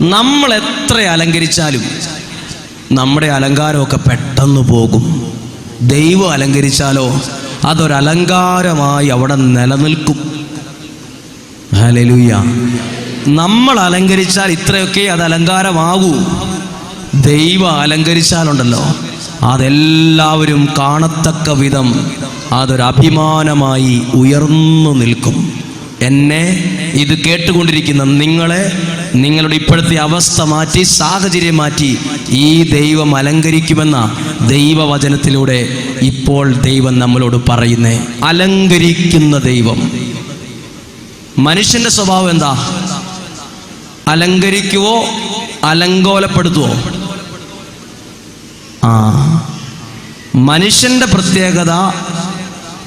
നമ്മൾ എത്ര അലങ്കരിച്ചാലും നമ്മുടെ അലങ്കാരമൊക്കെ പെട്ടെന്ന് പോകും. ദൈവം അലങ്കരിച്ചാലോ അതൊരലങ്കാരമായി അവിടെ നിലനിൽക്കും. ഹല്ലേലൂയ. നമ്മൾ അലങ്കരിച്ചാൽ ഇത്രയൊക്കെ അത് അലങ്കാരമാകൂ. ദൈവം അലങ്കരിച്ചാലുണ്ടല്ലോ. അതെല്ലാവരും കാണത്തക്ക വിധം അതൊരു അഭിമാനമായി ഉയർന്നു നിൽക്കും. എന്നെ ഇത് കേട്ടുകൊണ്ടിരിക്കുന്ന നിങ്ങളെ നിങ്ങളുടെ ഇപ്പോഴത്തെ അവസ്ഥ മാറ്റി സാഹചര്യം മാറ്റി ഈ ദൈവം അലങ്കരിക്കുമെന്ന ദൈവവചനത്തിലൂടെ ഇപ്പോൾ ദൈവം നമ്മളോട് പറയുന്നേ അലങ്കരിക്കുന്ന ദൈവം. മനുഷ്യന്റെ സ്വഭാവം എന്താ? അലങ്കരിക്കുവോ അലങ്കോലപ്പെടുത്തുവോ? ആ. മനുഷ്യന്റെ പ്രത്യേകത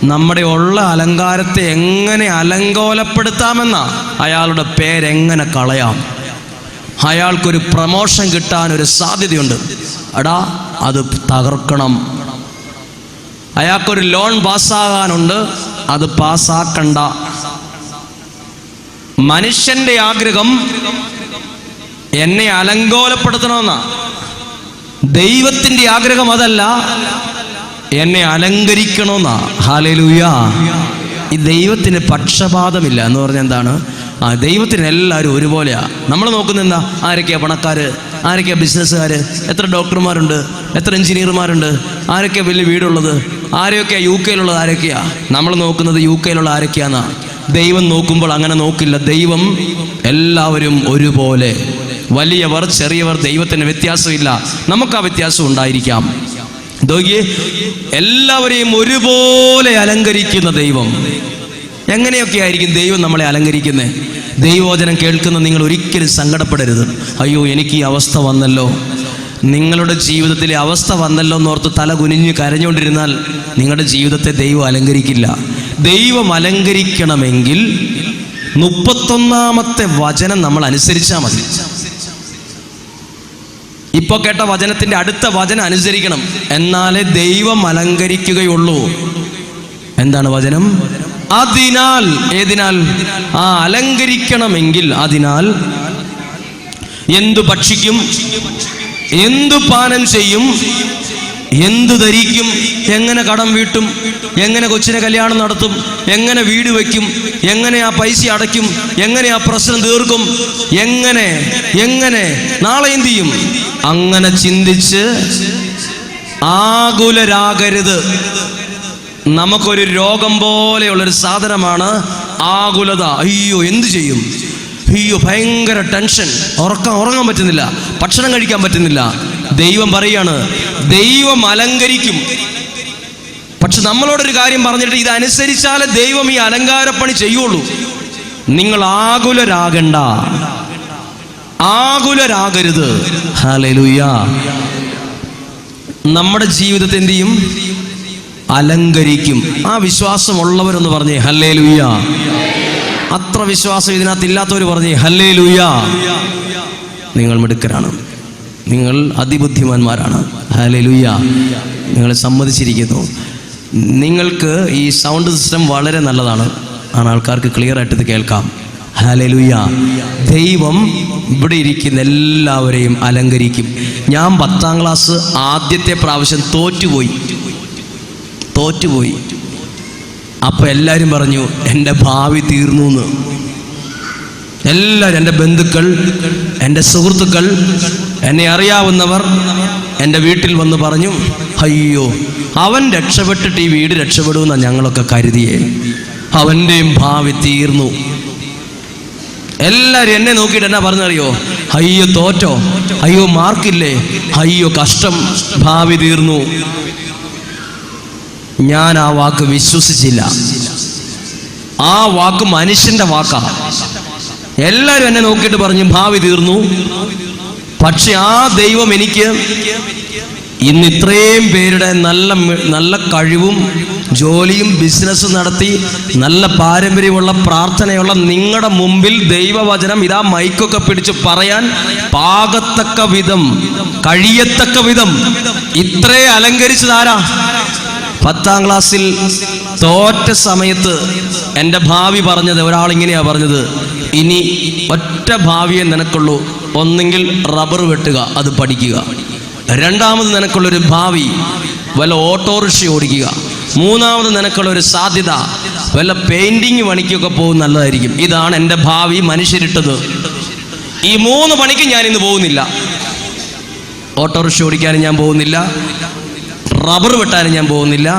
നമ്മുടെ ഉള്ള അലങ്കാരത്തെ എങ്ങനെ അലങ്കോലപ്പെടുത്താമെന്ന? അയാളുടെ പേരെങ്ങനെ കളയാം? അയാൾക്കൊരു പ്രമോഷൻ കിട്ടാൻ ഒരു സാധ്യതയുണ്ട്. അടാ അത് തകർക്കണം. അയാൾക്കൊരു ലോൺ പാസ്സാകാനുണ്ട് അത് പാസ്സാക്കണ്ട. മനുഷ്യന്റെ ആഗ്രഹം എന്നെ അലങ്കോലപ്പെടുത്തണമെന്ന. ദൈവത്തിന്റെ ആഗ്രഹം അതല്ല എന്നെ അലങ്കരിക്കണമെന്നാ. ഹാലലൂയ ഈ ദൈവത്തിന് പക്ഷപാതമില്ല എന്ന് പറഞ്ഞാൽ എന്താണ്? ആ ദൈവത്തിന് എല്ലാവരും ഒരുപോലെയാ. നമ്മൾ നോക്കുന്ന എന്താ? ആരൊക്കെയാ പണക്കാര്? ആരൊക്കെയാ ബിസിനസ്സുകാർ എത്ര ഡോക്ടർമാരുണ്ട്? എത്ര എഞ്ചിനീയർമാരുണ്ട്? ആരൊക്കെയാ വലിയ വീടുള്ളത്? ആരെയൊക്കെയാ യു കെയിലുള്ളത്? ആരൊക്കെയാ? നമ്മൾ നോക്കുന്നത് യു കെയിലുള്ള ആരൊക്കെയാന്നാ. ദൈവം നോക്കുമ്പോൾ അങ്ങനെ നോക്കില്ല. ദൈവം എല്ലാവരും ഒരുപോലെ. വലിയവർ ചെറിയവർ ദൈവത്തിന് വ്യത്യാസമില്ല. നമുക്ക് ആ വ്യത്യാസം ഉണ്ടായിരിക്കാം. എല്ലാവരെയും ഒരുപോലെ അലങ്കരിക്കുന്ന ദൈവം. എങ്ങനെയൊക്കെ ആയിരിക്കും ദൈവം നമ്മളെ അലങ്കരിക്കുന്നത് ദൈവവചനം കേൾക്കുന്ന നിങ്ങൾ ഒരിക്കലും സങ്കടപ്പെടരുത്. അയ്യോ എനിക്ക് ഈ അവസ്ഥ വന്നല്ലോ. നിങ്ങളുടെ ജീവിതത്തിലെ അവസ്ഥ വന്നല്ലോ എന്നോർത്ത് തല കുനിഞ്ഞ് കരഞ്ഞുകൊണ്ടിരുന്നാൽ നിങ്ങളുടെ ജീവിതത്തെ ദൈവം അലങ്കരിക്കില്ല. ദൈവം അലങ്കരിക്കണമെങ്കിൽ മുപ്പത്തൊന്നാമത്തെ വചനം നമ്മൾ അനുസരിച്ചാൽ മതി. ഇപ്പോൾ കേട്ട വചനത്തിന്റെ അടുത്ത വചനം അനുസരിക്കണം. എന്നാലേ ദൈവം അലങ്കരിക്കുകയുള്ളൂ. എന്താണ് വചനം? അതിനാൽ ഏതിനാൽ? ആ അലങ്കരിക്കണമെങ്കിൽ അതിനാൽ എന്തു ഭക്ഷിക്കും? എന്തു പാനം ചെയ്യും? എന്തു ധരിക്കും? എങ്ങനെ കടം വീട്ടും? എങ്ങനെ കൊച്ചിനെ കല്യാണം നടത്തും? എങ്ങനെ വീട് വയ്ക്കും? എങ്ങനെ ആ പൈസ അടയ്ക്കും? എങ്ങനെ ആ പ്രശ്നം തീർക്കും? എങ്ങനെ? എങ്ങനെ? നാളെ എന്ത് ചെയ്യും? അങ്ങനെ ചിന്തിച്ച് ആകുലരാകരുത്. നമുക്കൊരു രോഗം പോലെയുള്ളൊരു സാധനമാണ് ആകുലത. അയ്യോ എന്തു ചെയ്യും? അയ്യോ ഭയങ്കര ടെൻഷൻ. ഉറക്കം ഉറങ്ങാൻ പറ്റുന്നില്ല. ഭക്ഷണം കഴിക്കാൻ പറ്റുന്നില്ല. ദൈവം പറയാണ് ദൈവം അലങ്കരിക്കും. പക്ഷെ നമ്മളോടൊരു കാര്യം പറഞ്ഞിട്ട് ഇത് അനുസരിച്ചാലേ ദൈവം ഈ അലങ്കാരപ്പണി ചെയ്യുള്ളൂ. നിങ്ങൾ ആകുലരാകണ്ട. ആകുലരാകരുത്. നമ്മുടെ ജീവിതത്തെ എന്ത് ചെയ്യും? അലങ്കരിക്കും. ആ വിശ്വാസമുള്ളവരൊന്ന് പറഞ്ഞേ ഹല്ലേ ലൂയ അത്ര വിശ്വാസം ഇതിനകത്ത് ഇല്ലാത്തവർ പറഞ്ഞേ ഹല്ലേ ലൂയ നിങ്ങൾ മിടുക്കരാണ്. നിങ്ങൾ അതിബുദ്ധിമാന്മാരാണ്. ഹലേ ലൂയ നിങ്ങൾ സമ്മതിച്ചിരിക്കുന്നു. നിങ്ങൾക്ക് ഈ സൗണ്ട് സിസ്റ്റം വളരെ നല്ലതാണ്. ആണ് ആൾക്കാർക്ക് ക്ലിയർ ആയിട്ട് ഇത് കേൾക്കാം. ഹല്ലേലൂയ. ദൈവം ഇവിടെ ഇരിക്കുന്ന എല്ലാവരെയും അലങ്കരിക്കും. ഞാൻ പത്താം ക്ലാസ് ആദ്യത്തെ പ്രാവശ്യം തോറ്റുപോയി. തോറ്റുപോയി. അപ്പോൾ എല്ലാവരും പറഞ്ഞു എന്റെ ഭാവി തീർന്നു എന്ന് എല്ലാവരും എന്റെ ബന്ധുക്കൾ എന്റെ സുഹൃത്തുക്കൾ എന്നെ അറിയാവുന്നവർ എന്റെ വീട്ടിൽ വന്ന് പറഞ്ഞു അയ്യോ അവൻ രക്ഷപ്പെട്ടിട്ട് ഈ വീട് രക്ഷപ്പെടുമെന്നാണ് ഞങ്ങളൊക്കെ കരുതിയേ. അവന്റെയും ഭാവി തീർന്നു. എല്ലാവരും എന്നെ നോക്കിയിട്ട് എന്നാ പറഞ്ഞറിയോ? അയ്യോ തോറ്റോ? അയ്യോ മാർക്കില്ലേ? അയ്യോ കഷ്ടം. ഭാവി തീർന്നു. ഞാൻ ആ വാക്ക് വിശ്വസിച്ചില്ല. ആ വാക്ക് മനുഷ്യന്റെ വാക്കാ. എല്ലാരും എന്നെ നോക്കിയിട്ട് പറഞ്ഞു ഭാവി തീർന്നു. പക്ഷെ ആ ദൈവം എനിക്ക് ഇന്ന് ഇത്രയും പേരുടെ നല്ല നല്ല കഴിവും ജോലിയും ബിസിനസ്സും നടത്തി നല്ല പാരമ്പര്യമുള്ള പ്രാർത്ഥനയുള്ള നിങ്ങളുടെ മുമ്പിൽ ദൈവവചനം ഇതാ മൈക്കൊക്കെ പിടിച്ച് പറയാൻ പാകത്തക്ക വിധം കഴിയത്തക്ക വിധം ഇത്രേ അലങ്കരിച്ചതാരാ? പത്താം ക്ലാസ്സിൽ തോറ്റ സമയത്ത് എന്റെ ഭാവി പറഞ്ഞത് ഒരാളിങ്ങനെയാണ് പറഞ്ഞത്. ഇനി ഒറ്റ ഭാവിയെ നിനക്കുള്ളൂ. ഒന്നെങ്കിൽ റബ്ബർ വെട്ടുക അത് പഠിക്കുക. രണ്ടാമത് നിനക്കുള്ളൊരു ഭാവി വല്ല ഓട്ടോറിക്ഷ ഓടിക്കുക. മൂന്നാമത് നിനക്കുള്ളൊരു സാധ്യത വല്ല പെയിന്റിങ് പണിക്കൊക്കെ പോകും നല്ലതായിരിക്കും. ഇതാണ് എന്റെ ഭാവി മനുഷ്യരിട്ടത്. ഈ മൂന്ന് പണിക്ക് ഞാൻ ഇന്ന് പോകുന്നില്ല. ഓട്ടോറിക്ഷ ഓടിക്കാനും ഞാൻ പോകുന്നില്ല. റബ്ബർ വെട്ടാനും ഞാൻ പോകുന്നില്ല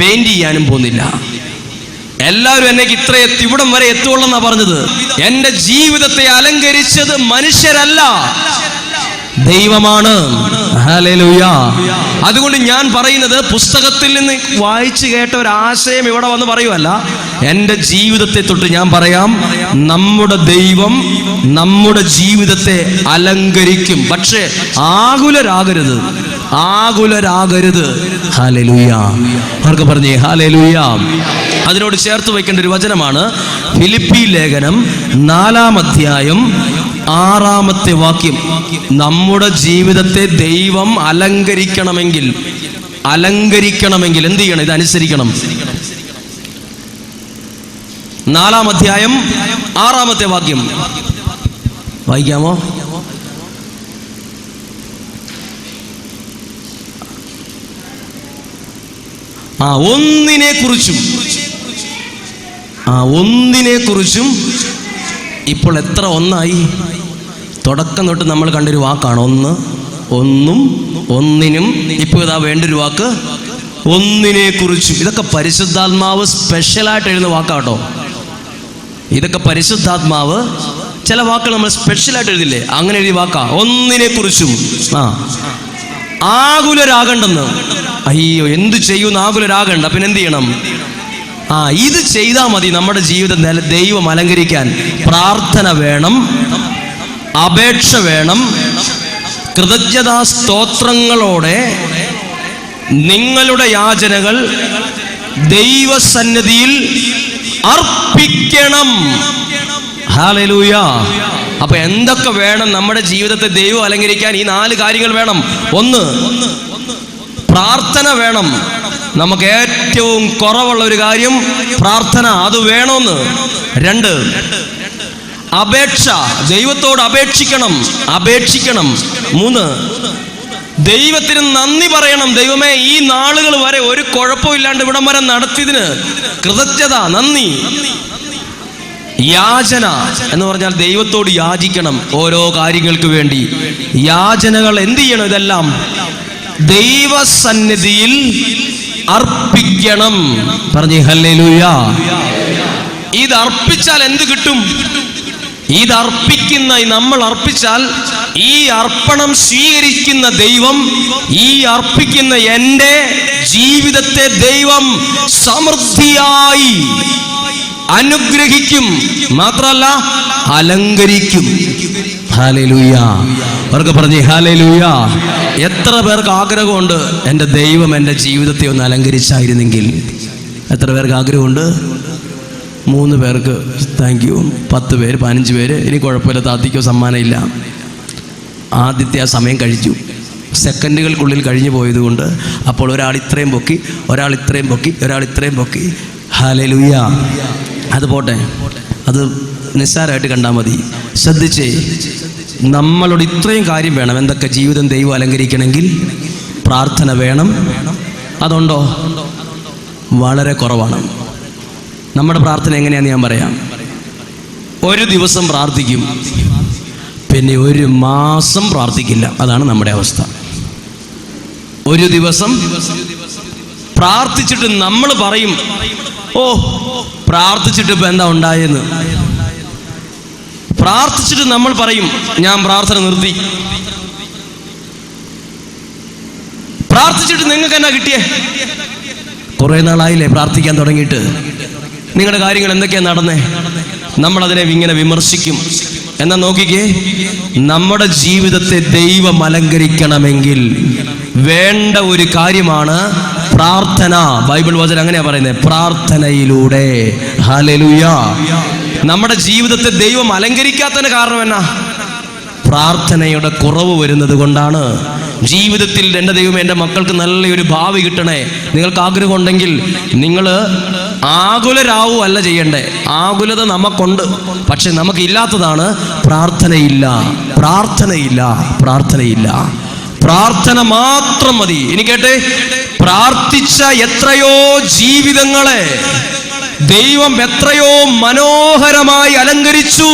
പെയിന്റ് ചെയ്യാനും പോകുന്നില്ല. എല്ലാവരും എന്നെ ഇത്ര എത്തി ഇവിടം വരെ എത്തുള്ളെന്നാ പറഞ്ഞത്. എന്റെ ജീവിതത്തെ അലങ്കരിച്ചത് മനുഷ്യരല്ല ദൈവമാണ്. അതുകൊണ്ട് ഞാൻ പറയുന്നത് പുസ്തകത്തിൽ നിന്ന് വായിച്ചു കേട്ട ഒരു ആശയം ഇവിടെ വന്ന് പറയുമല്ല എന്റെ ജീവിതത്തെ തൊട്ട് ഞാൻ പറയാം നമ്മുടെ ദൈവം നമ്മുടെ ജീവിതത്തെ അലങ്കരിക്കും. പക്ഷേ ആകുലരാകരുത്. ആകുലരാകരുത്. ഹാലലൂയ പറഞ്ഞേ ഹാലലൂയ അതിനോട് ചേർത്ത് വയ്ക്കേണ്ട ഒരു വചനമാണ് ഫിലിപ്പി ലേഖനം നാലാം അധ്യായം ആറാമത്തെ വാക്യം. നമ്മുടെ ജീവിതത്തെ ദൈവം അലങ്കരിക്കണമെങ്കിൽ അലങ്കരിക്കണമെങ്കിൽ എന്ത് ചെയ്യണം? ഇത് അനുസരിക്കണം. നാലാം അധ്യായം ആറാമത്തെ വാക്യം. വായിക്കാമോ? ആ ഒന്നിനെ കുറിച്ചും ആ ഒന്നിനെ കുറിച്ചും ഇപ്പോൾ എത്ര ഒന്നായി? തുടക്കം തൊട്ട് നമ്മൾ കണ്ടൊരു വാക്കാണ് ഒന്ന് ഒന്നും ഒന്നിനും ഇപ്പോൾ ഇതാ വേണ്ടൊരു വാക്ക് ഒന്നിനെ കുറിച്ചും ഇതൊക്കെ പരിശുദ്ധാത്മാവ് സ്പെഷ്യലായിട്ട് എഴുതുന്ന വാക്കാട്ടോ. ഇതൊക്കെ പരിശുദ്ധാത്മാവ് ചില വാക്കുകൾ നമ്മൾ സ്പെഷ്യലായിട്ട് എഴുതില്ലേ? അങ്ങനെ എഴുതിയ വാക്കാ. ഒന്നിനെ കുറിച്ചും ആ. ആകുലരാകണ്ടെന്ന്. അയ്യോ എന്ത് ചെയ്യുന്ന ആകുലരാകണ്ട? പിന്നെ എന്ത് ചെയ്യണം? ആ ഇത് ചെയ്താൽ മതി നമ്മുടെ ജീവിതം ദൈവം അലങ്കരിക്കാൻ. പ്രാർത്ഥന വേണം അപേക്ഷ വേണം കൃതജ്ഞതാ സ്തോത്രങ്ങളോടെ നിങ്ങളുടെ യാചനകൾ ദൈവസന്നിധിയിൽ അർപ്പിക്കണം. ഹാലലൂയ അപ്പൊ എന്തൊക്കെ വേണം നമ്മുടെ ജീവിതത്തെ ദൈവം അലങ്കരിക്കാൻ ഈ നാല് കാര്യങ്ങൾ വേണം? ഒന്ന് പ്രാർത്ഥന വേണം. നമുക്ക് ഏറ്റവും കുറവുള്ള ഒരു കാര്യം പ്രാർത്ഥന അത് വേണമെന്ന് രണ്ട് അപേക്ഷ ദൈവത്തോട് അപേക്ഷിക്കണം അപേക്ഷിക്കണം. മൂന്ന് ദൈവത്തിന് നന്ദി പറയണം. ദൈവമേ ഈ നാളുകൾ വരെ ഒരു കുഴപ്പമില്ലാണ്ട് ഇവിടം വരെ നടത്തിയതിന് കൃതജ്ഞത നന്ദി. യാചന എന്ന് പറഞ്ഞാൽ ദൈവത്തോട് യാചിക്കണം ഓരോ കാര്യങ്ങൾക്ക് വേണ്ടി. യാചനകൾ എന്ത് ചെയ്യണം ഇതെല്ലാം? ദൈവസന്നിധിയിൽ അർപ്പിക്കണം. പറഞ്ഞു ഹല്ലേലൂയ. ഇത് അർപ്പിച്ചാൽ എന്ത് കിട്ടും? ഇത് അർപ്പിക്കുന്ന നമ്മൾ അർപ്പിച്ചാൽ ഈ അർപ്പണം സ്വീകരിക്കുന്ന ദൈവം ഈ അർപ്പിക്കുന്ന എന്റെ ജീവിതത്തെ ദൈവം സമൃദ്ധിയായി അനുഗ്രഹിക്കും. മാത്രമല്ല അലങ്കരിക്കും. പറഞ്ഞേ ഹാലലൂയ. എത്ര പേർക്ക് ആഗ്രഹമുണ്ട് എന്റെ ദൈവം എന്റെ ജീവിതത്തെ ഒന്ന് അലങ്കരിച്ചായിരുന്നെങ്കിൽ? എത്ര പേർക്ക് ആഗ്രഹമുണ്ട്? മൂന്ന് പേർക്ക്. താങ്ക് യു പത്ത് പേര് പതിനഞ്ച് പേര്. ഇനി കുഴപ്പമില്ല താത്തിക്കോ സമ്മാനമില്ല. ആദ്യത്തെ ആ സമയം കഴിച്ചു സെക്കൻഡുകൾക്കുള്ളിൽ കഴിഞ്ഞു പോയതുകൊണ്ട് അപ്പോൾ ഒരാൾ ഇത്രയും പൊക്കി ഒരാൾ ഇത്രയും പൊക്കി ഒരാൾ ഇത്രയും പൊക്കി. ഹാലലൂയ. അത് പോട്ടെ. അത് നിസ്സാരമായിട്ട് കണ്ടാൽ മതി. ശ്രദ്ധിച്ചേ നമ്മളോട് ഇത്രയും കാര്യം വേണം. എന്തൊക്കെ ജീവിതം ദൈവം അലങ്കരിക്കണമെങ്കിൽ പ്രാർത്ഥന വേണം. അതുണ്ടോ? വളരെ കുറവാണ്. നമ്മുടെ പ്രാർത്ഥന എങ്ങനെയാണെന്ന് ഞാൻ പറയാം. ഒരു ദിവസം പ്രാർത്ഥിക്കും. പിന്നെ ഒരു മാസം പ്രാർത്ഥിക്കില്ല. അതാണ് നമ്മുടെ അവസ്ഥ. ഒരു ദിവസം പ്രാർത്ഥിച്ചിട്ട് നമ്മൾ പറയും ഓ പ്രാർത്ഥിച്ചിട്ട് ഇപ്പൊ എന്താ ഉണ്ടായെന്ന്? പ്രാർത്ഥിച്ചിട്ട് നമ്മൾ പറയും ഞാൻ പ്രാർത്ഥന നിർത്തി. പ്രാർത്ഥിച്ചിട്ട് നിങ്ങൾക്ക് എന്നാ കിട്ടിയേ? കുറെ നാളായില്ലേ പ്രാർത്ഥിക്കാൻ തുടങ്ങിയിട്ട്. നിങ്ങളുടെ കാര്യങ്ങൾ എന്തൊക്കെയാ നടന്നേ? നമ്മൾ അതിനെ ഇങ്ങനെ വിമർശിക്കും. എന്നാ നോക്കിക്കേ നമ്മുടെ ജീവിതത്തെ ദൈവം അലങ്കരിക്കണമെങ്കിൽ വേണ്ട ഒരു കാര്യമാണ് പ്രാർത്ഥന ബൈബിൾ വചനം അങ്ങനെയാ പറയുന്നത് പ്രാർത്ഥനയിലൂടെ. നമ്മുടെ ജീവിതത്തെ ദൈവം അലങ്കരിക്കാത്തതിന് കാരണം എന്നാ? പ്രാർത്ഥനയുടെ കുറവ് വരുന്നത് കൊണ്ടാണ്. ജീവിതത്തിൽ എന്റെ ദൈവം എന്റെ മക്കൾക്ക് നല്ലൊരു ഭാവി കിട്ടണേ. നിങ്ങൾക്ക് ആഗ്രഹം ഉണ്ടെങ്കിൽ നിങ്ങൾ ആകുലരാവു അല്ല ചെയ്യണ്ടേ. ആകുലത നമുക്കുണ്ട്. പക്ഷെ നമുക്കില്ലാത്തതാണ് പ്രാർത്ഥനയില്ല. പ്രാർത്ഥനയില്ല. പ്രാർത്ഥനയില്ല. പ്രാർത്ഥന മാത്രം മതി. ഇനി കേട്ടെ? പ്രാർത്ഥിച്ച എത്രയോ ജീവിതങ്ങളെ ദൈവം എത്രയോ മനോഹരമായി അലങ്കരിച്ചു.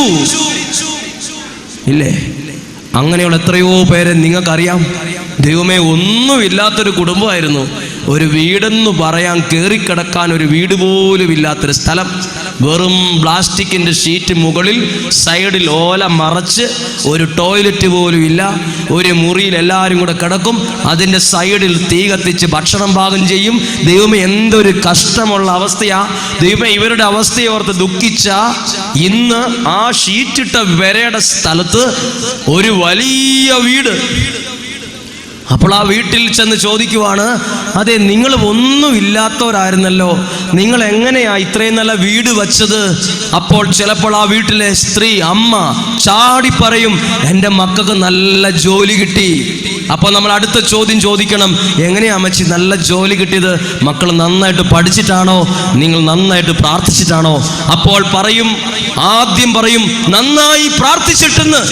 ഇല്ലേ? അങ്ങനെയുള്ള എത്രയോ പേരെ നിങ്ങൾക്കറിയാം. ദൈവമേ ഒന്നുമില്ലാത്തൊരു കുടുംബമായിരുന്നു. ഒരു വീടെന്ന് പറയാൻ കയറിക്കിടക്കാൻ ഒരു വീട് പോലും ഇല്ലാത്തൊരു സ്ഥലം. വെറും പ്ലാസ്റ്റിക്കിന്റെ ഷീറ്റ് മുകളിൽ സൈഡിൽ ഓല മറച്ച് ഒരു ടോയ്ലറ്റ് പോലും ഇല്ല. ഒരു മുറിയിൽ എല്ലാവരും കൂടെ കിടക്കും. അതിന്റെ സൈഡിൽ തീ കത്തിച്ച് ഭക്ഷണം പാകം ചെയ്യും. ദൈവമേ എന്തൊരു കഷ്ടമുള്ള അവസ്ഥയാ. ദൈവമേ ഇവരുടെ അവസ്ഥയോർത്ത് ദുഃഖിച്ച ഇന്ന് ആ ഷീറ്റിട്ട വരയുടെ സ്ഥലത്ത് ഒരു വലിയ വീട്. അപ്പോൾ ആ വീട്ടിൽ ചെന്ന് ചോദിക്കുവാണ് അതെ നിങ്ങൾ ഒന്നുമില്ലാത്തവരായിരുന്നല്ലോ. നിങ്ങൾ എങ്ങനെയാ ഇത്രയും നല്ല വീട് വച്ചത്? അപ്പോൾ ചിലപ്പോൾ ആ വീട്ടിലെ സ്ത്രീ അമ്മ ചാടി പറയും എന്റെ മക്കൾക്ക് നല്ല ജോലി കിട്ടി. അപ്പോൾ നമ്മൾ അടുത്ത ചോദ്യം ചോദിക്കണം എങ്ങനെയാ അമ്മച്ചി നല്ല ജോലി കിട്ടിയത്? മക്കൾ നന്നായിട്ട് പഠിച്ചിട്ടാണോ? നിങ്ങൾ നന്നായിട്ട് പ്രാർത്ഥിച്ചിട്ടാണോ? അപ്പോൾ പറയും ആദ്യം പറയും നന്നായി പ്രാർത്ഥിച്ചിട്ടെന്ന്.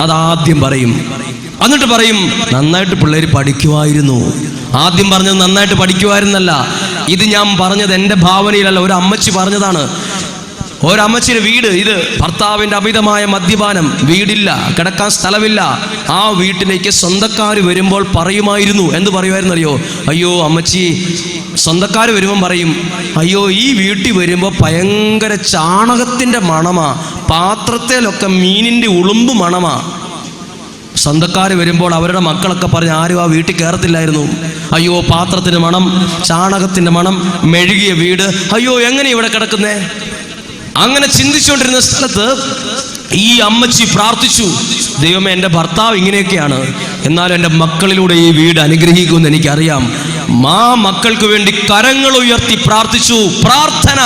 അതാദ്യം പറയും എന്നിട്ട് പറയും നന്നായിട്ട് പിള്ളേർ പഠിക്കുമായിരുന്നു ആദ്യം പറഞ്ഞത് നന്നായിട്ട് പഠിക്കുമായിരുന്നല്ല ഇത് ഞാൻ പറഞ്ഞത് എന്റെ ഭാവനയിലല്ല ഒരു അമ്മച്ചി പറഞ്ഞതാണ്. ഒരമ്മച്ചിന് വീട് ഇത് ഭർത്താവിന്റെ അമിതമായ മദ്യപാനം വീടില്ല കിടക്കാൻ സ്ഥലമില്ല. ആ വീട്ടിലേക്ക് സ്വന്തക്കാർ വരുമ്പോൾ പറയുമായിരുന്നു. എന്ത് പറയുമായിരുന്നു അറിയോ അയ്യോ അമ്മച്ചി സ്വന്തക്കാർ വരുമ്പം പറയും അയ്യോ ഈ വീട്ടിൽ വരുമ്പോൾ ഭയങ്കര ചാണകത്തിന്റെ മണമാ പാത്രത്തിലൊക്കെ മീനിന്റെ ഉളുമ്പ് മണമാ സ്വന്തക്കാർ വരുമ്പോൾ അവരുടെ മക്കളൊക്കെ പറഞ്ഞ് ആരും ആ വീട്ടിൽ കയറത്തില്ലായിരുന്നു അയ്യോ പാത്രത്തിന് മണം ചാണകത്തിന്റെ മണം മെഴുകിയ വീട്. അയ്യോ എങ്ങനെ ഇവിടെ കിടക്കുന്നേ? അങ്ങനെ ചിന്തിച്ചുകൊണ്ടിരുന്ന സ്ഥലത്ത് ഈ അമ്മച്ചി പ്രാർത്ഥിച്ചു ദൈവമേ എന്റെ ഭർത്താവ് ഇങ്ങനെയൊക്കെയാണ്. എന്നാലും എന്റെ മക്കളിലൂടെ ഈ വീട് അനുഗ്രഹിക്കുമെന്ന് എനിക്കറിയാം. മാ മക്കൾക്ക് വേണ്ടി കരങ്ങൾ ഉയർത്തി പ്രാർത്ഥിച്ചു പ്രാർത്ഥന.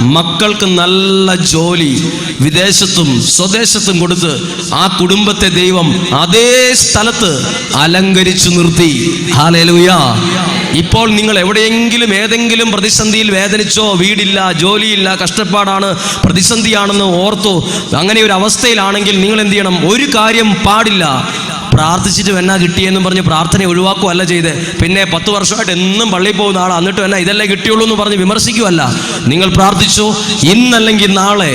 മക്കൾക്ക് നല്ല ജോലി വിദേശത്തും സ്വദേശത്തും കൊടുത്ത് ആ കുടുംബത്തെ ദൈവം അതേ സ്ഥലത്ത് അലങ്കരിച്ചു നിർത്തി. ഹാലേലൂയ ഇപ്പോൾ നിങ്ങൾ എവിടെയെങ്കിലും ഏതെങ്കിലും പ്രതിസന്ധിയിൽ വേദനിച്ചോ വീടില്ല ജോലിയില്ല കഷ്ടപ്പാടാണ് പ്രതിസന്ധിയാണെന്ന് ഓർത്തു അങ്ങനെ ഒരു അവസ്ഥയിലാണെങ്കിൽ നിങ്ങൾ എന്ത് ചെയ്യണം? ഒരു കാര്യം പാടില്ല. പ്രാർത്ഥിച്ചിട്ട് എന്നാ കിട്ടിയെന്നും പറഞ്ഞ് പ്രാർത്ഥന ഒഴിവാക്കുകയല്ല ചെയ്ത്. പിന്നെ പത്ത് വർഷമായിട്ട് എന്നും പള്ളിയിൽ പോകുന്ന ആൾ എന്നിട്ട് എന്നാ ഇതല്ലേ കിട്ടിയുള്ളൂ എന്ന് പറഞ്ഞ് വിമർശിക്കുകയല്ല. നിങ്ങൾ പ്രാർത്ഥിച്ചു. ഇന്നല്ലെങ്കിൽ നാളെ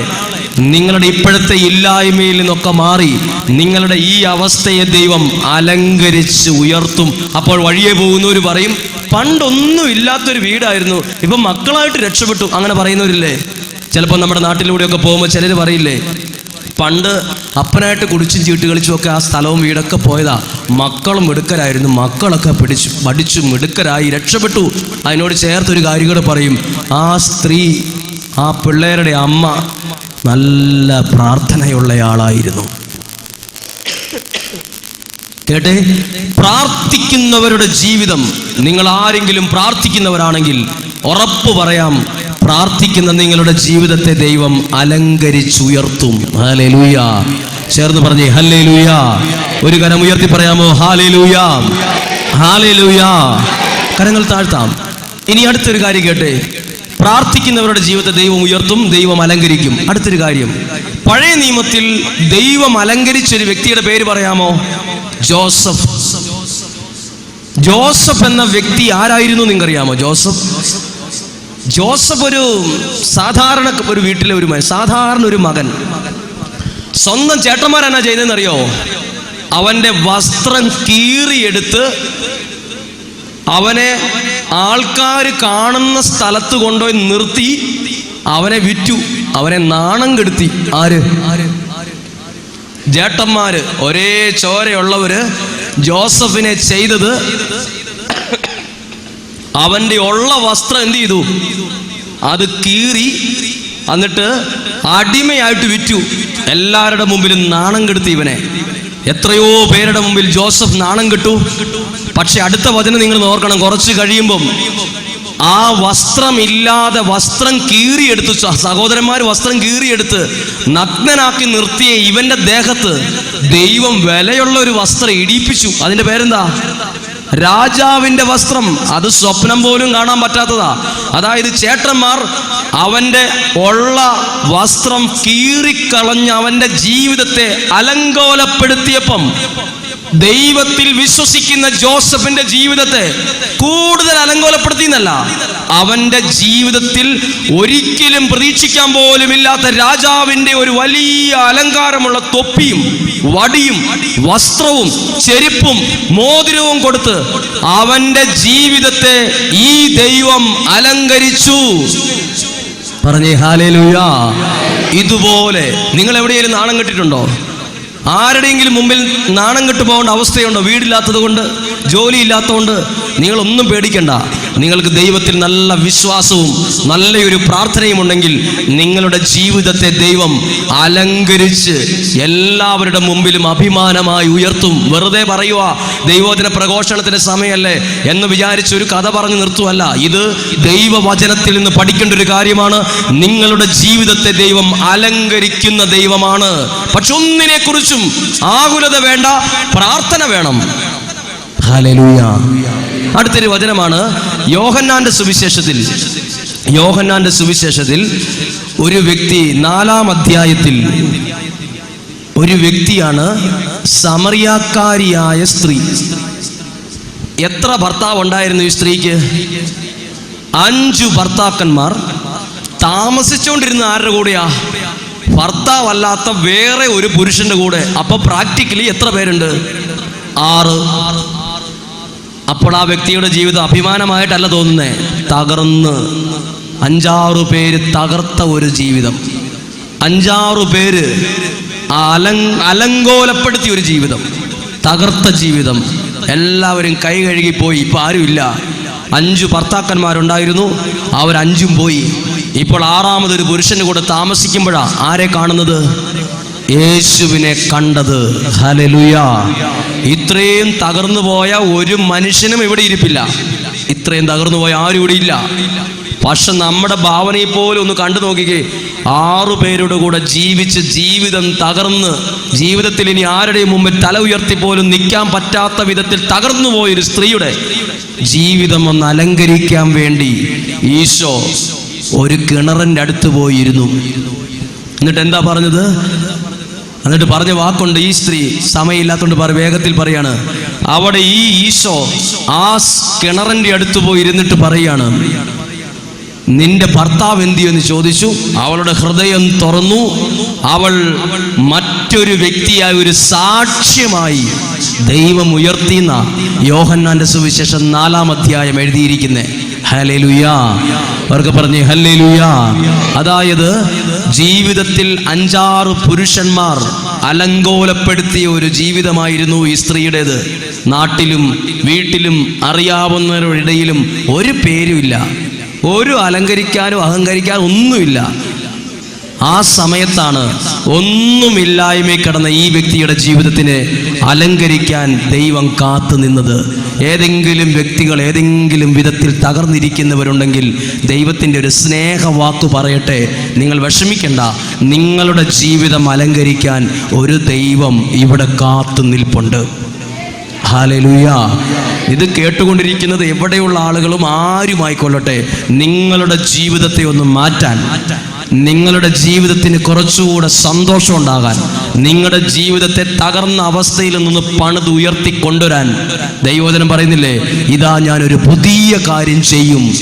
നിങ്ങളുടെ ഇപ്പോഴത്തെ ഇല്ലായ്മയിൽ നിന്നൊക്കെ മാറി നിങ്ങളുടെ ഈ അവസ്ഥയെ ദൈവം അലങ്കരിച്ച് ഉയർത്തും. അപ്പോൾ വഴിയെ പോകുന്നവർ പറയും പണ്ടൊന്നും ഇല്ലാത്തൊരു വീടായിരുന്നു. ഇപ്പം മക്കളായിട്ട് രക്ഷപ്പെട്ടു. അങ്ങനെ പറയുന്നവരില്ലേ? ചിലപ്പോൾ നമ്മുടെ നാട്ടിലൂടെയൊക്കെ പോകുമ്പോൾ ചിലർ പറയില്ലേ പണ്ട് അപ്പനായിട്ട് കുടിച്ചും ചീട്ട് കളിച്ചും ഒക്കെ ആ സ്ഥലവും വീടൊക്കെ പോയതാ. മക്കളും മിടുക്കരായിരുന്നു. മക്കളൊക്കെ പിടിച്ചു പഠിച്ചു മിടുക്കരായി രക്ഷപ്പെട്ടു. അതിനോട് ചേർത്തൊരു കാര്യം കൂടെ പറയും. ആ സ്ത്രീ ആ പിള്ളേരുടെ അമ്മ നല്ല പ്രാർത്ഥനയുള്ളയാളായിരുന്നു. കേട്ടെ? പ്രാർത്ഥിക്കുന്നവരുടെ ജീവിതം നിങ്ങൾ ആരെങ്കിലും പ്രാർത്ഥിക്കുന്നവരാണെങ്കിൽ ഉറപ്പ് പറയാം. പ്രാർത്ഥിക്കുന്ന നിങ്ങളുടെ ജീവിതത്തെ ദൈവം അലങ്കരിച്ചുയർത്തും. ഹാലേ ലൂയ ചേർന്ന് പറഞ്ഞു ഹല്ലേ ലൂയ ഒരു കരം ഉയർത്തി പറയാമോ ഹാലേ ലൂയ ഹാലേ ലൂയ കരങ്ങൾ താഴ്ത്താം. ഇനി അടുത്തൊരു കാര്യം കേട്ടെ. പ്രാർത്ഥിക്കുന്നവരുടെ ജീവിതത്തെ ദൈവം ഉയർത്തും ദൈവം അലങ്കരിക്കും. അടുത്തൊരു കാര്യം. പഴയ നിയമത്തിൽ ദൈവം അലങ്കരിച്ച ഒരു വ്യക്തിയുടെ പേര് പറയാമോ? ജോസഫ്. ജോസഫ് എന്ന വ്യക്തി ആരായിരുന്നു നിങ്ങൾക്കറിയാമോ ജോസഫ്? ജോസഫ് ഒരു സാധാരണ ഒരു വീട്ടിലെ ഒരു സാധാരണ ഒരു മകൻ. സ്വന്തം ചേട്ടന്മാരെന്നാ ചെയ്തതെന്നറിയോ അവന്റെ വസ്ത്രം കീറിയെടുത്ത് അവനെ ആൾക്കാർ കാണുന്ന സ്ഥലത്ത് കൊണ്ടുപോയി നിർത്തി അവനെ വിറ്റു. അവനെ നാണം കെടുത്തി. ആര്? ജേട്ടന്മാര് ഒരേ ചോരയുള്ളവര് ജോസഫിനെ ചെയ്തത് അവന്റെ ഉള്ള വസ്ത്രം എന്ത് ചെയ്തു? അത് കീറി എന്നിട്ട് അടിമയായിട്ട് വിറ്റു. എല്ലാവരുടെ മുമ്പിലും നാണം കെടുത്തി ഇവനെ. എത്രയോ പേരുടെ മുമ്പിൽ ജോസഫ് നാണം കെട്ടു. പക്ഷെ അടുത്ത വചനം നിങ്ങൾ നോക്കണം കുറച്ച് കഴിയുമ്പം ആ വസ്ത്രമില്ലാതെ വസ്ത്രം കീറിയെടുത്തു. സഹോദരന്മാർ വസ്ത്രം കീറിയെടുത്ത് നഗ്നനാക്കി നിർത്തിയ ഇവന്റെ ദേഹത്ത് ദൈവം വിലയുള്ള ഒരു വസ്ത്രം ഇടിപ്പിച്ചു. അതിന്റെ പേരെന്താ? രാജാവിന്റെ വസ്ത്രം അത് സ്വപ്നം പോലും കാണാൻ പറ്റാത്തതാ. അതായത് ചേട്ടന്മാർ അവന്റെ ഉള്ള വസ്ത്രം കീറിക്കളഞ്ഞ് അവന്റെ ജീവിതത്തെ അലങ്കോലപ്പെടുത്തിയപ്പം ദൈവത്തിൽ വിശ്വസിക്കുന്ന ജോസഫിന്റെ ജീവിതത്തെ കൂടുതൽ അലങ്കോലപ്പെടുത്തി എന്നല്ല അവന്റെ ജീവിതത്തിൽ ഒരിക്കലും പ്രതീക്ഷിക്കാൻ പോലുമില്ലാത്ത രാജാവിന്റെ ഒരു വലിയ അലങ്കാരമുള്ള തൊപ്പിയും വടിയും വസ്ത്രവും ചെരുപ്പും മോതിരവും കൊടുത്ത് അവന്റെ ജീവിതത്തെ ഈ ദൈവം അലങ്കരിച്ചു. പറഞ്ഞേ ഹാലേലൂയാ. ഇതുപോലെ നിങ്ങൾ എവിടെയെങ്കിലും നാണം കെട്ടിട്ടുണ്ടോ? ആരുടെയെങ്കിലും മുമ്പിൽ നാണം കെട്ടു പോകേണ്ട അവസ്ഥയുണ്ടോ? വീടില്ലാത്തത് കൊണ്ട് ജോലി ഇല്ലാത്തതുകൊണ്ട് നിങ്ങളൊന്നും പേടിക്കണ്ട. നിങ്ങൾക്ക് ദൈവത്തിൽ നല്ല വിശ്വാസവും നല്ലൊരു പ്രാർത്ഥനയും ഉണ്ടെങ്കിൽ നിങ്ങളുടെ ജീവിതത്തെ ദൈവം അലങ്കരിച്ച് എല്ലാവരുടെ മുമ്പിലും അഭിമാനമായി ഉയർത്തും. വെറുതെ പറയുക ദൈവോധന പ്രഘോഷണത്തിന്റെ സമയമല്ലേ എന്ന് വിചാരിച്ച് ഒരു കഥ പറഞ്ഞു നിർത്തുമല്ല ഇത് ദൈവവചനത്തിൽ നിന്ന് പഠിക്കേണ്ട ഒരു കാര്യമാണ്. നിങ്ങളുടെ ജീവിതത്തെ ദൈവം അലങ്കരിക്കുന്ന ദൈവമാണ്. പക്ഷെ ഒന്നിനെ കുറിച്ചും ആകുലത വേണ്ട പ്രാർത്ഥന വേണം. അടുത്തൊരു വചനമാണ് യോഹന്നാന്റെ സുവിശേഷത്തിൽ. യോഹന്നാന്റെ സുവിശേഷത്തിൽ ഒരു വ്യക്തി നാലാം അധ്യായത്തിൽ ഒരു വ്യക്തിയാണ് സമറിയാക്കാരിയായ സ്ത്രീ. എത്ര ഭർത്താവ് ഉണ്ടായിരുന്നു ഈ സ്ത്രീക്ക്? അഞ്ചു ഭർത്താക്കന്മാർ. താമസിച്ചുകൊണ്ടിരുന്ന ആരുടെ കൂടെയാ? ഭർത്താവല്ലാത്ത വേറെ ഒരു പുരുഷന്റെ കൂടെ. അപ്പൊ പ്രാക്ടിക്കലി എത്ര പേരുണ്ട്? ആറ്. അപ്പോൾ ആ വ്യക്തിയുടെ ജീവിതം അഭിമാനമായിട്ടല്ല തോന്നുന്നേ. തകർന്ന്. അഞ്ചാറു പേര് തകർത്ത ഒരു ജീവിതം. അഞ്ചാറു പേര് അലങ് അലങ്കോലപ്പെടുത്തിയ ഒരു ജീവിതം. തകർത്ത ജീവിതം. എല്ലാവരും കൈ കഴുകിപ്പോയി. ഇപ്പൊ ആരുമില്ല. അഞ്ചു ഭർത്താക്കന്മാരുണ്ടായിരുന്നു. അവരഞ്ചും പോയി. ഇപ്പോൾ ആറാമതൊരു പുരുഷന് കൂടെ താമസിക്കുമ്പോഴാ. ആരെ കാണുന്നത്? യേശുവിനെ കണ്ടത്. ഹലലുയ ഇത്രയും തകർന്നു പോയ ഒരു മനുഷ്യനും ഇവിടെ ഇരിപ്പില്ല. ഇത്രയും തകർന്നു പോയ ആരും ഇവിടെ ഇല്ല. പക്ഷെ നമ്മുടെ ഭാവനയെ പോലും ഒന്ന് കണ്ടു നോക്കിക്കേ. ആറു പേരുടെ കൂടെ ജീവിച്ച് ജീവിതം തകർന്ന് ജീവിതത്തിൽ ഇനി ആരുടെയും മുമ്പിൽ തല ഉയർത്തി പോലും നിൽക്കാൻ പറ്റാത്ത വിധത്തിൽ തകർന്നു പോയൊരു സ്ത്രീയുടെ ജീവിതം ഒന്ന് അലങ്കരിക്കാൻ വേണ്ടി ഈശോ ഒരു കിണറിന്റെ അടുത്ത് പോയിരുന്നു. എന്നിട്ട് എന്താ പറഞ്ഞത്? എന്നിട്ട് പറഞ്ഞ വാക്കുണ്ട് ഈ സ്ത്രീ സമയമില്ലാത്തതുകൊണ്ട് പറ വേഗത്തിൽ പറയാണ്. അവിടെ ഈ ഈശോ ആ കിണറിന്റെ അടുത്ത് പോയി ഇരുന്നിട്ട് പറയാണ് നിന്റെ ഭർത്താവ് എന്തി എന്ന് ചോദിച്ചു. അവളുടെ ഹൃദയം തുറന്നു. അവൾ മറ്റൊരു വ്യക്തിയായ ഒരു സാക്ഷ്യമായി ദൈവം ഉയർത്തിന്ന യോഹന്നാന്റെ സുവിശേഷം നാലാം അധ്യായം എഴുതിയിരിക്കുന്നേ. ഹലേലുയാ അതായത് ജീവിതത്തിൽ അഞ്ചാറ് പുരുഷന്മാർ അലങ്കോലപ്പെടുത്തിയ ഒരു ജീവിതമായിരുന്നു ഈ സ്ത്രീയുടേത്. നാട്ടിലും വീട്ടിലും അറിയാവുന്നവരുടെ ഇടയിലും ഒരു പേരുമില്ല. ഒരു അലങ്കരിക്കാനോ അഹങ്കരിക്കാനോ ഒന്നുമില്ല. ആ സമയത്താണ് ഒന്നുമില്ലായ്മ കിടന്ന ഈ വ്യക്തിയുടെ ജീവിതത്തിനെ അലങ്കരിക്കാൻ ദൈവം കാത്തു നിന്നത്. ഏതെങ്കിലും വ്യക്തികൾ ഏതെങ്കിലും വിധത്തിൽ തകർന്നിരിക്കുന്നവരുണ്ടെങ്കിൽ ദൈവത്തിന്റെ ഒരു സ്നേഹവാക്ക് പറയട്ടെ. നിങ്ങൾ വിഷമിക്കണ്ട. നിങ്ങളുടെ ജീവിതം അലങ്കരിക്കാൻ ഒരു ദൈവം ഇവിടെ കാത്തു നിൽപ്പുണ്ട്. ഹാലലുയ ഇത് കേട്ടുകൊണ്ടിരിക്കുന്നത് എവിടെയുള്ള ആളുകളും ആരുമായിക്കൊള്ളട്ടെ. നിങ്ങളുടെ ജീവിതത്തെ ഒന്ന് മാറ്റാൻ. നിങ്ങളുടെ ജീവിതത്തിന് കുറച്ചുകൂടെ സന്തോഷം ഉണ്ടാകാൻ നിങ്ങളുടെ ജീവിതത്തെ തകർന്ന അവസ്ഥയിൽ നിന്ന് പണിത് ഉയർത്തി കൊണ്ടുവരാൻ ദൈവോദനം പറയുന്നില്ലേ? ഇതാ ഞാൻ ഒരു പുതിയ കാര്യം ചെയ്യും.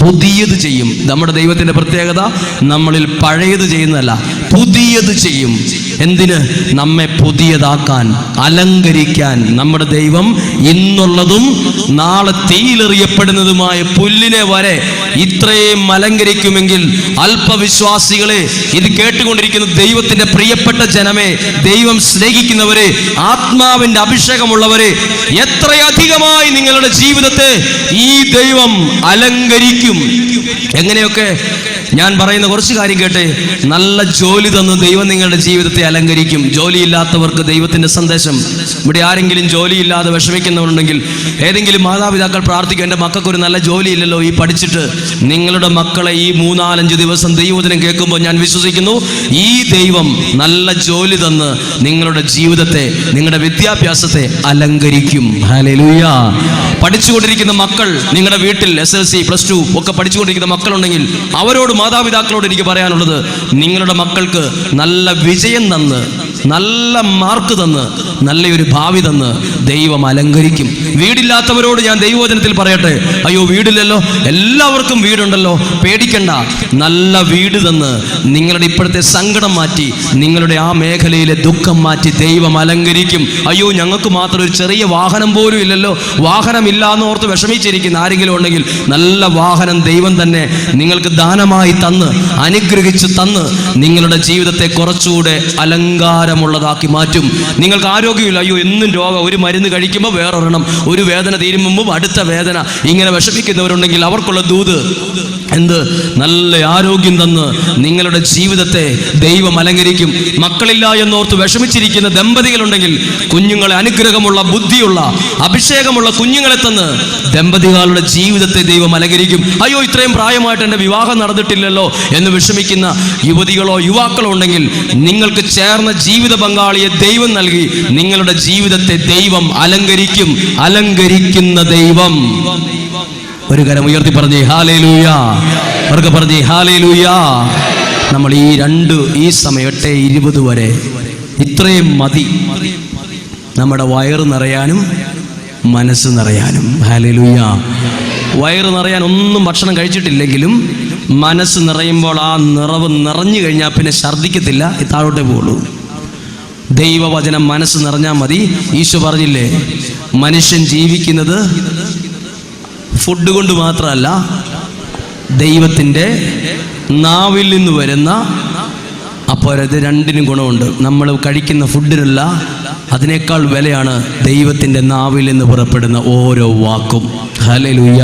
പുതിയത് ചെയ്യും. നമ്മുടെ ദൈവത്തിന്റെ പ്രത്യേകത നമ്മളിൽ പഴയത് ചെയ്യുന്നതല്ല പുതിയത് ചെയ്യും. എന്തിന്? നമ്മെ പുതിയതാക്കാൻ അലങ്കരിക്കാൻ. നമ്മുടെ ദൈവം ഇന്നുള്ളതും നാളെ തീയിലെറിയപ്പെടുന്നതുമായ പുല്ലിനെ വരെ ഇത്രയും അലങ്കരിക്കുമെങ്കിൽ അല്പവിശ്വാസികളെ ഇത് കേട്ടുകൊണ്ടിരിക്കുന്ന ദൈവത്തിന്റെ പ്രിയപ്പെട്ട ജനമേ ദൈവം സ്നേഹിക്കുന്നവരെ ആത്മാവിന്റെ അഭിഷേകമുള്ളവരെ എത്രയധികമായി നിങ്ങളുടെ ജീവിതത്തെ ഈ ദൈവം അലങ്കരിക്കും എങ്ങനെയൊക്കെ ഞാൻ പറയുന്ന കുറച്ച് കാര്യം കേട്ടെ. നല്ല ജോലി തന്ന് ദൈവം നിങ്ങളുടെ ജീവിതത്തെ അലങ്കരിക്കും. ജോലിയില്ലാത്തവർക്ക് ദൈവത്തിന്റെ സന്ദേശം. ഇവിടെ ആരെങ്കിലും ജോലിയില്ലാതെ വിഷമിക്കുന്നവരുണ്ടെങ്കിൽ ഏതെങ്കിലും മാതാപിതാക്കൾ പ്രാർത്ഥിക്കും എന്റെ മക്കൾക്ക് ഒരു നല്ല ജോലി ഇല്ലല്ലോ ഈ പഠിച്ചിട്ട് നിങ്ങളുടെ മക്കളെ ഈ മൂന്നാലഞ്ച് ദിവസം ദൈവത്തിനും കേൾക്കുമ്പോൾ ഞാൻ വിശ്വസിക്കുന്നു ഈ ദൈവം നല്ല ജോലി തന്ന് നിങ്ങളുടെ ജീവിതത്തെ നിങ്ങളുടെ വിദ്യാഭ്യാസത്തെ അലങ്കരിക്കും. ഹല്ലേലൂയ. പഠിച്ചുകൊണ്ടിരിക്കുന്ന മക്കൾ നിങ്ങളുടെ വീട്ടിൽ S L C plus two ഒക്കെ പഠിച്ചുകൊണ്ടിരിക്കുന്ന മക്കളുണ്ടെങ്കിൽ അവരോട് മാതാപിതാക്കളോട് എനിക്ക് പറയാനുള്ളത് നിങ്ങളുടെ മക്കൾക്ക് നല്ല വിജയം തന്ന് നല്ല മാർക്ക് തന്ന് നല്ലൊരു ഭാവി തന്ന് ദൈവം അലങ്കരിക്കും. വീടില്ലാത്തവരോട് ഞാൻ ദൈവവചനത്തിൽ പറയട്ടെ അയ്യോ വീടില്ലല്ലോ എല്ലാവർക്കും വീടുണ്ടല്ലോ പേടിക്കണ്ട. നല്ല വീട് തന്ന് നിങ്ങളുടെ ഇപ്പോഴത്തെ സങ്കടം മാറ്റി നിങ്ങളുടെ ആ മേഖലയിലെ ദുഃഖം മാറ്റി ദൈവം അലങ്കരിക്കും. അയ്യോ ഞങ്ങൾക്ക് മാത്രം ഒരു ചെറിയ വാഹനം പോലും ഇല്ലല്ലോ. വാഹനമില്ല എന്ന് ഓർത്ത് വിഷമിച്ചിരിക്കുന്ന ആരെങ്കിലും ഉണ്ടെങ്കിൽ നല്ല വാഹനം ദൈവം തന്നെ നിങ്ങൾക്ക് ദാനമായി തന്ന് അനുഗ്രഹിച്ച് തന്ന് നിങ്ങളുടെ ജീവിതത്തെ കുറച്ചുകൂടെ അലങ്കാരമുള്ളതാക്കി മാറ്റും. നിങ്ങൾക്ക് ആരോഗ്യമില്ല. അയ്യോ എന്നും രോഗം. ഒരു മരുന്ന് കഴിക്കുമ്പോൾ വേറൊരെണ്ണം. ഒരു വേദന തീരുമ്പോൾ അടുത്ത വേദന. ഇങ്ങനെ വിഷമിക്കുന്നവരുണ്ടെങ്കിൽ അവർക്കുള്ള ദൂത് എന്ത്? നല്ല ആരോഗ്യം തന്ന് നിങ്ങളുടെ ജീവിതത്തെ ദൈവം അലങ്കരിക്കും. മക്കളില്ല എന്നോർത്ത് വിഷമിച്ചിരിക്കുന്ന ദമ്പതികളുണ്ടെങ്കിൽ കുഞ്ഞുങ്ങളെ അനുഗ്രഹമുള്ള ബുദ്ധിയുള്ള അഭിഷേകമുള്ള കുഞ്ഞുങ്ങളെ തന്ന് ദമ്പതികളുടെ ജീവിതത്തെ ദൈവം അലങ്കരിക്കും. അയ്യോ ഇത്രയും പ്രായമായിട്ട് എന്റെ വിവാഹം നടന്നിട്ടില്ലല്ലോ എന്ന് വിഷമിക്കുന്ന യുവതികളോ യുവാക്കളോ ഉണ്ടെങ്കിൽ നിങ്ങൾക്ക് ചേർന്ന ജീവിത പങ്കാളിയെ ദൈവം നൽകി നിങ്ങളുടെ ജീവിതത്തെ ദൈവം അലങ്കരിക്കും അലങ്കരിക്കുന്ന ദൈവം. ഒരു കരം ഉയർത്തി പറഞ്ഞേ ഹാലേ ലൂയ അവർക്ക് പറഞ്ഞേ ഹാലേ ലൂയ നമ്മൾ ഈ രണ്ട് ഈ സമയം എട്ട് ഇരുപത് വരെ ഇത്രയും മതി. നമ്മുടെ വയറ് നിറയാനും മനസ്സ് നിറയാനും. ഹാലലൂയ. വയറ് നിറയാൻ ഒന്നും ഭക്ഷണം കഴിച്ചിട്ടില്ലെങ്കിലും മനസ്സ് നിറയുമ്പോൾ ആ നിറവ് നിറഞ്ഞു കഴിഞ്ഞാൽ പിന്നെ ഛർദ്ദിക്കത്തില്ല താഴോട്ടേ പോകുള്ളൂ ദൈവവചനം മനസ്സ് നിറഞ്ഞാൽ മതി. ഈശോ പറഞ്ഞില്ലേ മനുഷ്യൻ ജീവിക്കുന്നത് ഫുഡ് കൊണ്ട് മാത്രമല്ല ദൈവത്തിന്റെ നാവിൽ നിന്ന് വരുന്ന അപ്പോൾ ഇത് രണ്ടിനും ഗുണമുണ്ട്. നമ്മൾ കഴിക്കുന്ന ഫുഡിനല്ല അതിനേക്കാൾ വിലയാണ് ദൈവത്തിന്റെ നാവിൽ നിന്ന് പുറപ്പെടുന്ന ഓരോ വാക്കും. ഹലലുയ